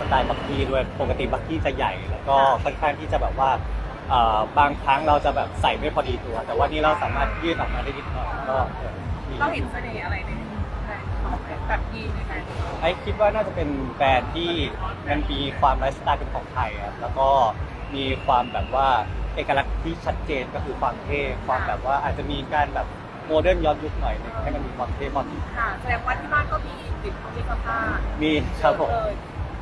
สไตล์บักกี้ด้วยปกติบักกี้จะใหญ่ แล้วก็ค่อนข้างที่จะแบบว่าเอ่อบางครั้งเราจะแบบใส่ไม่พอดีตัว แต่ว่านี่เราสามารถยืดออกมาได้นิดหน่อยก็เออดีเราเห็นเสน่ห์อะไรในในแบบยีนในการไอคิดว่าน่าจะเป็นแบรนด์ที่มันมีความไลฟ์สไตล์เป็นของไทยอะแล้วก็มีความแบบว่าเอกลักษณ์ที่ชัดเจนก็คือความเท่ความแบบว่าอาจจะมีการแบบโมเดิร์นย้อนยุคหน่อยหนึงให้มันมีความเท่ความ ค่ะแสดงว่าที่บ้านก็มีติดมีเสื้อผ้ามีครับผมเลย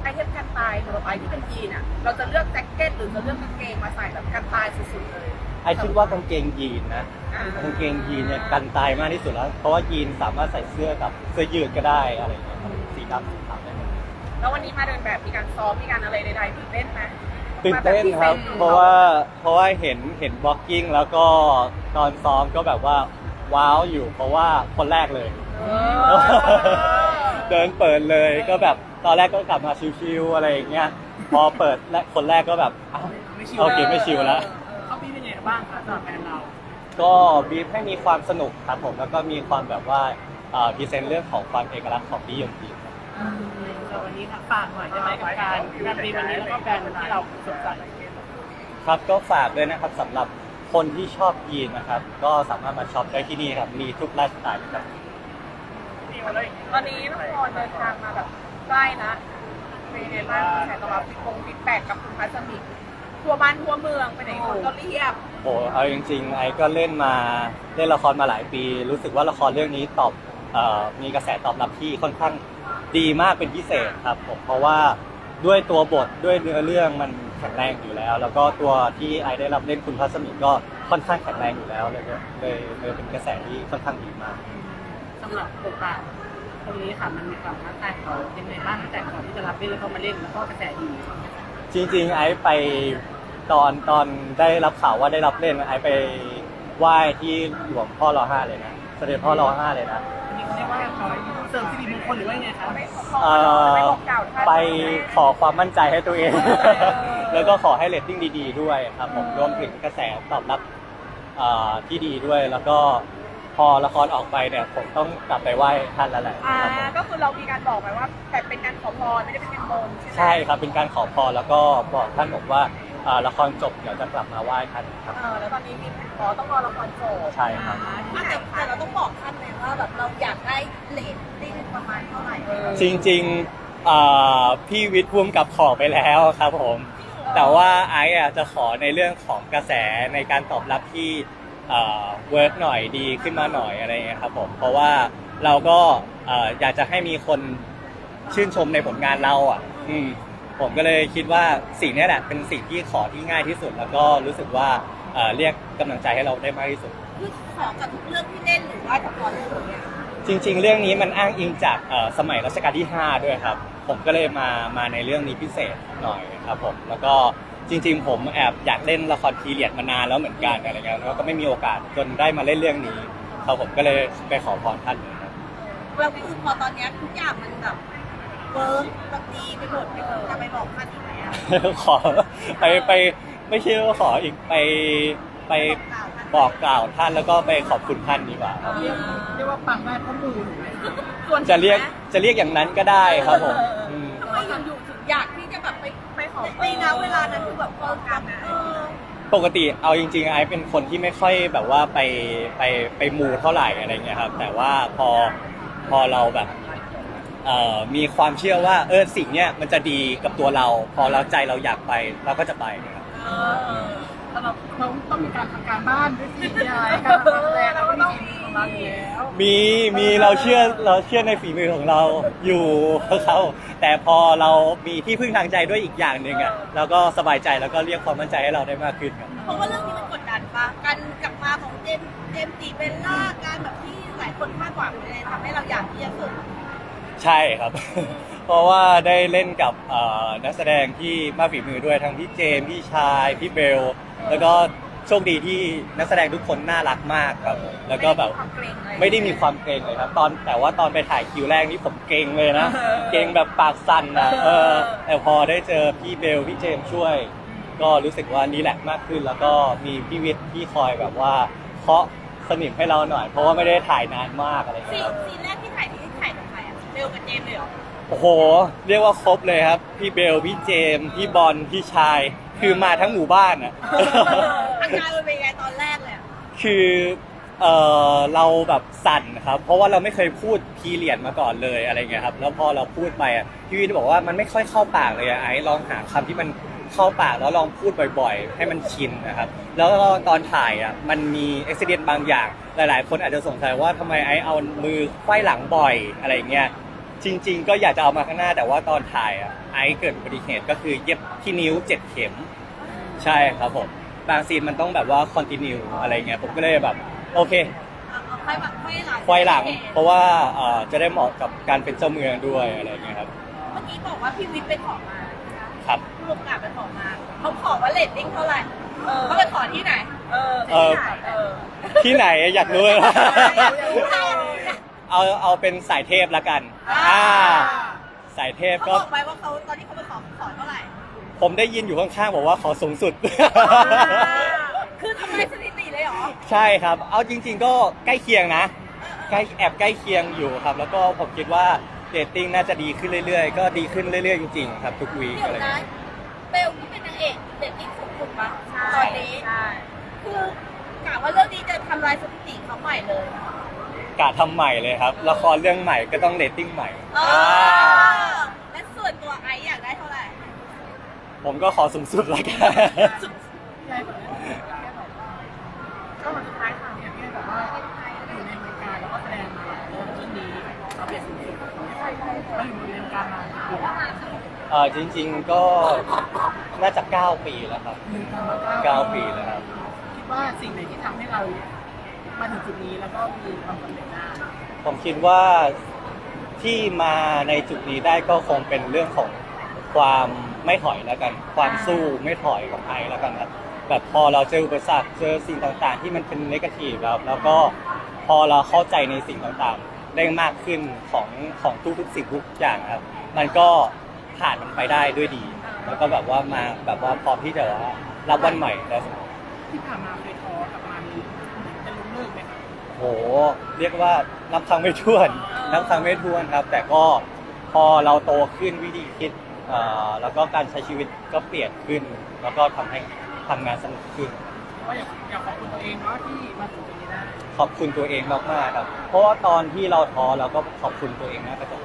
ไอเทมกันตายสำหรับไอที่เป็นยีนอะ เราจะเลือกแจ็คเก็ตหรือจะเลือกกางเกงมาใส่แบบกันตายสุดๆเลยไอคิดว่ากางเกงยีนนะอ่ากางเกงยีนเนี่ยกันตายมากที่สุดแล้ว เพราะว่ายีนสามารถใส่เสื้อกับเสื้อยืดก็ได้อะไรอย่างเงี้ยครับสีดำสีขาวได้หมดแล้ววันนี้มาเดินแบบมีการซ้อมมีการอะไรใดๆตื่นเต้นไหมตื่นเต้นครับมาแบบเพราะว่าเพราะว่าเห็นเห็นบล็อกกิ้งแล้วก็ตอนซ้อมก็แบบว่าว้าวอยู่เพราะว่าคนแรกเลย เออ เดินเปิดเลยก็แบบ ตอนแรกก็กลับมาชิวๆอะไรอย่างเงี้ยพอเปิดและคนแรกก็แบบอ้าวโอเคไม่ชิวแล้วเขามีเป็นยังไงบ้างคะสำหรับแบรนด์เราก็บีฟให้มีความสนุกครับผมแล้วก็มีความแบบว่าพรีเซนต์เรื่องของความเอกลักษณ์ของนิยมจีนครับแต่วันนี้ฝากหน่อยได้ไหมกับการการรีวันนี้แล้วก็แบรนด์ที่เราสนใจครับก็ฝากด้วยนะครับสำหรับคนที่ชอบยีนนะครับ ก็สามารถมาช็อปได้ที่นี่ครับมีทุกไลฟ์สไตล์นะครับ ตอนนี้น้องพลอยเดินทางมาแบบ ใกล้นะเป็นยังไงบ้างกระแสตอบรับฟีดคงฟีดแบ็กกับคุณพัสมิกทั่วบ้านทั่วเมืองไปไหนคนก็เรียกโอ้เอาจริงๆ ไอ้ก็เล่นมาเล่นละครมาหลายปี รู้สึกว่าละครเรื่องนี้ตอบเอ่อมีกระแสตอบรับที่ค่อนข้างดีมากเป็นพิเศษครับผมเพราะว่าด้วยตัวบทด้วยเนื้อเรื่องมันแข็งแรงอยู่แล้ว แล้วก็ตัวที่ไอได้รับเล่นคุณพัสมิก็ค่อนข้างแข็งแรงอยู่แล้วเลยเลยเลยเป็นกระแสที่ค่อนข้างดีมากสำหรับบทบาท ตรงนี้ค่ะมันมีความท้าทายของเรายังไงบ้างตั้งแต่ก่อนที่จะรับเล่นแล้วก็มาเล่นแล้วก็กระแสดีจริงๆ ไอซ์ไปตอนตอนได้รับข่าวว่าได้รับเล่นไอซ์ไปไหว้ที่หลวงพ่อรอห้าเลยนะเสด็จพ่อรอห้าเลยนะอันนี้เขาเรียกว่าเสริมสิริมงคลหรือว่ายังไงคะไม่ขอเอ่อไม่บอกกล่าวท่านไปขอความมั่นใจให้ตัวเอง แล้วก็ขอให้เรตติ้งดี ๆ ด้วยครับผมรวมถึงกระแสตอบรับเอ่อที่ดีด้วยแล้วก็ พอละครออกไปเนี่ยผมต้องกลับไปไหว้ท่านแล้วแหละอ่าครับผมก็คือเรามีการบอกไปว่า แต่เป็นการขอพรไม่ได้เป็นการบนใช่ไหมใช่ครับเป็นการขอพรแล้วก็บอกท่านบอกว่าเอ่อละครจบเดี๋ยวจะกลับมาไหว้ท่านครับ เออแล้วตอนนี้มีขอต้องรอละครจบใช่ครับ อ่าที่แต่ไหนแต่คะเราต้องบอกท่านเลยว่าแบบเราอยากได้เลทติ้งประมาณเท่าไหร่เออจริงๆเอ่อพี่วิทย์พุ่มกับขอไปแล้วครับผม แต่ว่าไอซ์อะจะขอในเรื่องของกระแสในการตอบรับที่ เวิร์กหน่อยดีขึ้นมาหน่อยอะไรเงี้ยครับผมเพราะว่าเราก็เอ่ออยากจะให้มีคนชื่นชมในผลงานเราอะ อืมผมก็เลยคิดว่าสิ่งเนี้ยแหละเป็นสิ่งที่ขอที่ง่ายที่สุด แล้วก็รู้สึกว่าเอ่อเรียกกำลังใจให้เราได้มากที่สุด คือขอกับทุกเรื่องที่เล่นหรือว่าเฉพาะเรื่องเนี้ยจริง ๆ เรื่องนี้มันอ้างอิงจากเอ่อสมัยรัชกาลที่ 5 ด้วยครับ ผมก็เลยมามาในเรื่องนี้พิเศษหน่อยครับผมแล้วก็ จริง ๆ ผมแอบอยากเล่นละครพีเรียดมานานแล้วเหมือนกันอะไรเงี้ยแล้วก็ไม่มีโอกาสจนได้มาเล่นเรื่องนี้ครับผมก็เลยไปขอพรท่านเลยครับเราคือพอตอนเนี้ยทุกอย่างมันแบบเวิร์กแบบดีไปหมดเลยจะไปบอกท่านอีกไหมอะขอไปไปไม่ใช่ว่าขออีกไปไปบอกกล่าวท่านแล้วก็ไปขอบคุณท่านดีกว่าครับเรียกเรียกว่าปังได้เพราะมูลส่วนจะเรียกจะเรียกอย่างนั้นก็ได้ครับผมอืม ทำไมอยู่ๆถึงอยากที่จะแบบไปไป ขอในนะเวลานั้นคือแบบเวิร์กกันนะเออปกติเอาจริงๆไอซ์เป็นคนที่ไม่ค่อยแบบว่าไปไปไปมูเท่าไหร่อะไรเงี้ยครับ แต่ว่าพอพอเราแบบเอ่อมีความเชื่อว่าเออสิ่งเนี้ยมันจะดีกับตัวเรา พอเราใจเราอยากไปเราก็จะไปครับ แต่เราเราต้องมีการทำการบ้านด้วยสิยายการทำแสดงเราก็ต้องมีของเราอยู่แล้วมีมีเราเชื่อเราเชื่อในฝีมือของเราอยู่เขาแต่พอเรามีที่พึ่งทางใจด้วยอีกอย่างหนึ่งอะเราก็สบายใจแล้วก็เรียกความมั่นใจให้เราได้มากขึ้นครับเพราะว่าเรื่องนี้มันกดดันปะการกลับมาของเจมส์เจมส์จีเบลล่าการแบบที่หลายคนคาดหวังเลยทำให้เราอยากที่จะฝึก ใช่ครับ เพราะว่าได้เล่นกับเอ่อนักแสดงที่มากฝีมือด้วยทั้งพี่เจมส์พี่ชาย พี่เบล แล้วก็โชคดีที่นักแสดงทุกคนน่ารักมากครับ แล้วก็แบบความเกรงอะไรไม่ได้มีความเกรงเลยครับ ตอนแต่ว่าตอนไปถ่ายคิวแรกนี่ผมเกรงเลยนะเกรงแบบปากสั่นนะเออแต่พอได้เจอพี่เบลพี่เจมส์ช่วย ก็รู้สึกว่ารีแลกซ์มากขึ้น แล้วก็มีพี่วิทย์ที่คอยแบบว่าเคาะสนิมให้เราหน่อย เพราะว่าไม่ได้ถ่ายนานมากอะไรอย่างซีเงี้ยนครับ ซีนแรกที่ถ่ายที่ถ่ายกั บใครอะเบลกับเจมส์เลยเหรอโอ้โห เรียกว่าครบเลยครับ พี่เบล พี่เจมส์พี่บอล พี่ชาย คือมาทั้งหมู่บ้านอะ อาการมันเป็นไงตอนแรกเลยอะคือเออเราแบบสั่นครับ เพราะว่าเราไม่เคยพูดพีเรียดมาก่อนเลยอะไรเงี้ยครับ แล้วพอเราพูดไปอะพี่วินบอกว่ามันไม่ค่อยเข้าปากเลยอะไอ้ลองหาคำที่มันเข้าปากแล้วลองพูดบ่อยๆ ให้มันชินนะครับ แล้วก็ตอนถ่ายอะมันมีอุบิเหตุบางอย่าง หลายๆ คนอาจจะสงสัยว่าทำไมไอ้เอามือไขว้หลังบ่อยอะไรเงี้ย จริง ๆ ก็อยากจะเอามาข้างหน้าแต่ว่าตอนถ่ายอะไอ้เกิดอุบัติเหตุก็คือเย็บที่นิ้วเจ็ดเข็ม ใช่ครับผมบางซีนมันต้องแบบว่าคอนติเนียอะไรเงี้ยผมก็เลยแบบโอเคเอาไขว้แบบไขว้หลังไฟหลัง เพราะว่าเอ่อจะได้เหมาะกับการเป็นเจ้าเมืองด้วยอะไรเงี้ยครับ เมื่อกี้บอกว่าพี่วิทย์ไปขอมานะคะครับผู้กำกับไปขอมาเขาขอว่าเรตติ้งเท่าไหร่เออเขาไปขอที่ไหน เออเออเออ ที่ไหนอยากรู้เลย เอาเอาเป็นสายเทพละกันอ่าสายเทพเขาก็บอกไปว่าเขาตอนที่เขาไปขอเขาขอเท่าไหร่ผมได้ยินอยู่ข้างๆบอกว่าขอสูงสุด คือทำลายสถิติเลยเหรอ ใช่ครับ เอาจริง ๆ ก็ใกล้เคียงนะใกล้แอบใกล้เคียงอยู่ครับ แล้วก็ผมคิดว่าเรตติ้งน่าจะดีขึ้นเรื่อยๆ ก็ดีขึ้นเรื่อยๆจริงๆครับทุกวีคเดี๋ยอะวไรนะเงี้ยเบลที่เป็นนางเอกเรตติ้งสูงสุดปะใช่ตอนนี้ ใช่ คือกะว่าเรื่องนี้จะทำลายสถิติเขาใหม่เลย กะทำใหม่เลยครับ ละครเรื่องใหม่ก็ต้องเรตติ้งใหม่ เออ่าอและส่วนตัวไอซ์อยากได้เท่าไหร่ ผมก็ขอสูงสุดละกันใช่แบบนี้ก็มันสุดท้ายค่ะเนี่ยพี่แบบว่าอยู่ในวงการแล้วก็แสดงมาหลายเรื่องเรื่องนี้เราเป็นสุดๆเราอยู่ในวงการมากี่ปีเออจริง ๆก็น่าจะ 9 ปีแล้วครับหนึ่งพันเก้า9 ปีแล้วครับคิดว่าสิ่งไหนที่ทำให้เรา มาถึงจุดนี้แล้วก็มีความสำเร็จได้ผมคิดว่าที่มาในจุดนี้ได้ก็คงเป็นเรื่องของความไม่ถอยแล้วกัน ความสู้ไม่ถอยของไอแล้วกันครับแบบพอเราเจออุปสรรคเจอสิ่งต่างๆ ที่มันเป็นนกาทีฟแล้วแล้วก็พอเราเข้าใจในสิ่งต่างๆ ได้มากขึ้นของของทุกๆสิ่งทุกอย่างครับ มันก็ผ่านมันไปได้ด้วยดี แล้วก็แบบว่ามาแบบว่าพร้อมที่จะว่ารับวันใหม่ได้เสมอที่ผ่านมาเคยท้อกับมันจะล้มเลิกไหมครับ โหเรียกว่านับครั้งไม่ถ้วนนับครั้งไม่ถ้วนครับ แต่ก็พอเราโตขึ้นวิธีคิดเอ่อแล้วก็การใช้ชีวิตก็เปลี่ยนขึ้น แล้วก็ทำให้ทำงานสนุกขึ้นว่าอยากอยากขอบคุณตัวเองเนาะที่มาถึงตรงนี้ได้ขอบคุณตัวเองมากๆครับ เพราะว่าตอนที่เราท้อเราก็ขอบคุณตัวเองมากกระจก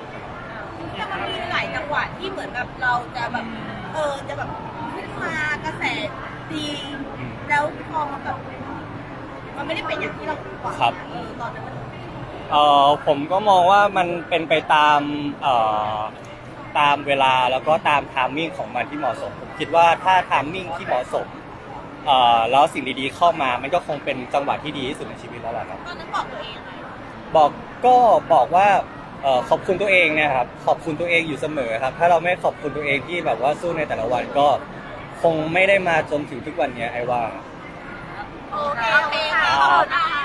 แต่มันมีหลายจังหวะที่เหมือนแบบเราจะแบบเออจะแบบขึ้นมากระแสดีแล้วพอมันแบบ มันไม่ได้เป็นอย่างที่เราหวังครับเออตอนนั้นมันเอ่อผมก็มองว่ามันเป็นไปตามเอ่อตามเวลาแล้วก็ตามทามมิ่งของมันที่เหมาะสมผมคิดว่าถ้าทามมิ่งที่เหมาะสมเอ่อแล้วสิ่งดีๆเข้ามามันก็คงเป็นจังหวะที่ดีที่สุดในชีวิตแล้วล่ะครับ ตอนนั้นบอกตัวเองยังไงบอกก็บอกว่าเอ่อขอบคุณตัวเองเนะครับขอบคุณตัวเองอยู่เสมอครับ ถ้าเราไม่ขอบคุณตัวเองที่แบบว่าสู้ในแต่ละวันก็คงไม่ได้มาจนถึงทุกวันเนี้ยไอ้ว่า โอเค โอเคขอบคุณค่ะ